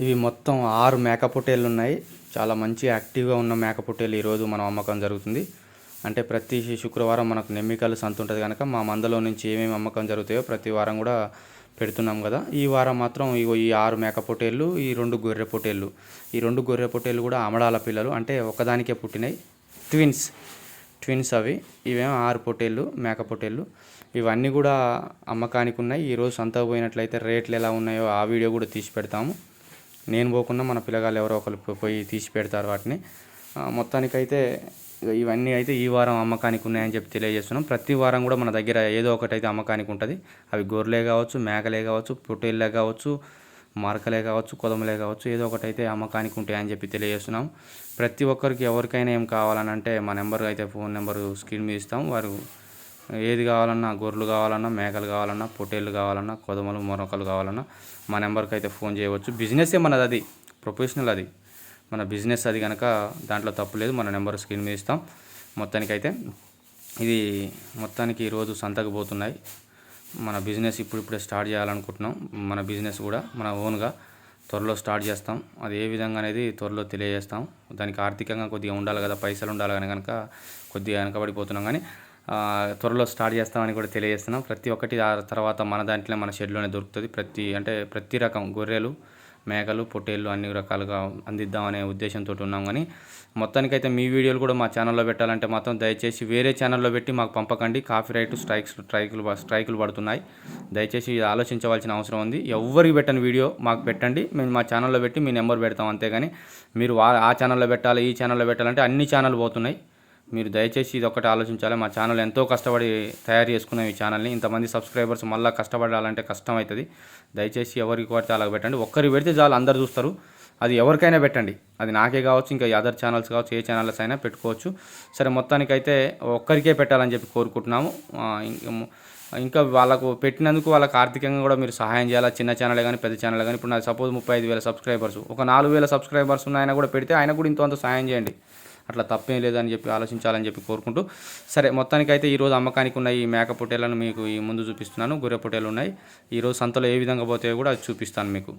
ఇవి మొత్తం ఆరు మేకపోటేళ్ళు ఉన్నాయి. చాలా మంచి యాక్టివ్గా ఉన్న మేక ఈరోజు మనం అమ్మకం జరుగుతుంది. అంటే ప్రతి శుక్రవారం మనకు నెమ్మికలు సంత ఉంటుంది కనుక మా మందలో నుంచి ఏమేమి అమ్మకం జరుగుతాయో ప్రతి వారం కూడా పెడుతున్నాం కదా. ఈ వారం మాత్రం ఇగో ఈ ఆరు మేక ఈ రెండు గొర్రె పొటేళ్ళు ఈ రెండు గొర్రె పొటేళ్ళు కూడా అమడాల పిల్లలు. అంటే ఒకదానికే పుట్టినాయి. ట్విన్స్ ట్విన్స్ అవి. ఇవేమో ఆరు పొటేళ్ళు మేక ఇవన్నీ కూడా అమ్మకానికి ఉన్నాయి. ఈరోజు సంతకు పోయినట్లయితే రేట్లు ఎలా ఉన్నాయో ఆ వీడియో కూడా తీసి పెడతాము. నేను పోకుండా మన పిల్లగాళ్ళు ఎవరో ఒకరు పోయి తీసి పెడతారు వాటిని. మొత్తానికైతే ఇవన్నీ అయితే ఈ వారం అమ్మకానికి ఉన్నాయని చెప్పి తెలియజేస్తున్నాం. ప్రతి వారం కూడా మన దగ్గర ఏదో ఒకటి అయితే అమ్మకానికి ఉంటుంది. అవి గొర్రెలే కావచ్చు మేకలే కావచ్చు పొట్టేళ్ళే కావచ్చు మరకలే కావచ్చు కొదమలే కావచ్చు ఏదో ఒకటి అయితే అమ్మకానికి ఉంటాయని చెప్పి తెలియజేస్తున్నాం. ప్రతి ఒక్కరికి ఎవరికైనా ఏం కావాలని అంటే మా నెంబర్ అయితే ఫోన్ నెంబర్ స్క్రీన్ మీద ఇస్తాం. వారు ఏది కావాలన్నా గొర్రెలు కావాలన్నా మేకలు కావాలన్నా పొట్టేళ్ళు కావాలన్నా కొదమలు మొరకలు కావాలన్నా మా నెంబర్కి అయితే ఫోన్ చేయవచ్చు. బిజినెస్సే మనది అది ప్రొఫెషనల్ అది. మన బిజినెస్ అది కనుక దాంట్లో తప్పు లేదు మన నెంబర్ స్క్రీన్ మీద ఇస్తాం. మొత్తానికైతే ఇది మొత్తానికి ఈరోజు సంతకు పోతున్నాయి. మన బిజినెస్ ఇప్పుడిప్పుడే స్టార్ట్ చేయాలనుకుంటున్నాం. మన బిజినెస్ కూడా మన ఓన్గా త్వరలో స్టార్ట్ చేస్తాం. అది ఏ విధంగా అనేది త్వరలో తెలియజేస్తాం. దానికి ఆర్థికంగా కొద్దిగా ఉండాలి కదా పైసలు ఉండాలి కానీ కనుక కొద్దిగా వెనకబడిపోతున్నాం. కానీ త్వరలో స్టార్ట్ చేస్తామని కూడా తెలియజేస్తున్నాం. ప్రతి ఒక్కటి ఆ తర్వాత మన దాంట్లో మన షెడ్లోనే దొరుకుతుంది. ప్రతి అంటే ప్రతి రకం గొర్రెలు మేకలు పొట్టేళ్ళు అన్ని రకాలుగా అందిద్దామనే ఉద్దేశంతో ఉన్నాం కానీ మొత్తానికైతే మీ వీడియోలు కూడా మా ఛానల్లో పెట్టాలంటే మాత్రం దయచేసి వేరే ఛానల్లో పెట్టి మాకు పంపకండి. కాఫీ రైట్ స్ట్రైక్స్ స్ట్రైకులు స్ట్రైకులు పడుతున్నాయి. దయచేసి ఇది ఆలోచించవలసిన అవసరం ఉంది. ఎవరికి పెట్టని వీడియో మాకు పెట్టండి. మేము మా ఛానల్లో పెట్టి మీ నెంబర్ పెడతాం అంతేగాని మీరు ఆ ఛానల్లో పెట్టాలి ఈ ఛానల్లో పెట్టాలంటే అన్ని ఛానల్ పోతున్నాయి. మీరు దయచేసి ఇది ఒకటి ఆలోచించాలి. మా ఛానల్ ఎంతో కష్టపడి తయారు చేసుకున్నాం ఈ ఛానల్ని. ఇంతమంది సబ్స్క్రైబర్స్ మళ్ళీ కష్టపడాలంటే కష్టం అవుతుంది దయచేసి ఎవరికి పడితే అలా పెట్టండి. ఒక్కరికి పెడితే చాలు అందరు చూస్తారు. అది ఎవరికైనా పెట్టండి. అది నాకే కావచ్చు ఇంకా అదర్ ఛానల్స్ కావచ్చు ఏ ఛానల్స్ అయినా పెట్టుకోవచ్చు. సరే మొత్తానికైతే ఒక్కరికే పెట్టాలని చెప్పి కోరుకుంటున్నాము. ఇంకా వాళ్ళకు పెట్టినందుకు వాళ్ళకి ఆర్థికంగా కూడా మీరు సహాయం చేయాలి? చిన్న ఛానల్ కానీ పెద్ద ఛానల్ కానీ ఇప్పుడు నాకు సపోజ్ ముప్పై ఐదు వేల సబ్స్క్రైబర్స్. ఒక నాలుగు వేల సబ్స్క్రైబర్స్ ఉన్నాయన కూడా పెడితే ఆయన కూడా ఇంత అంత సహాయం చేయండి. అట్లా తప్పేం లేదని చెప్పి ఆలోచించాలని చెప్పి కోరుకుంటూ సరే మొత్తానికైతే ఈరోజు అమ్మకానికి ఉన్న ఈ మేక పొట్టేలను మీకు ఈ ముందు చూపిస్తున్నాను. గొర్రె పొట్టేలు ఉన్నాయి. ఈరోజు సంతలో ఏ విధంగా పోతాయో కూడా అది చూపిస్తాను మీకు.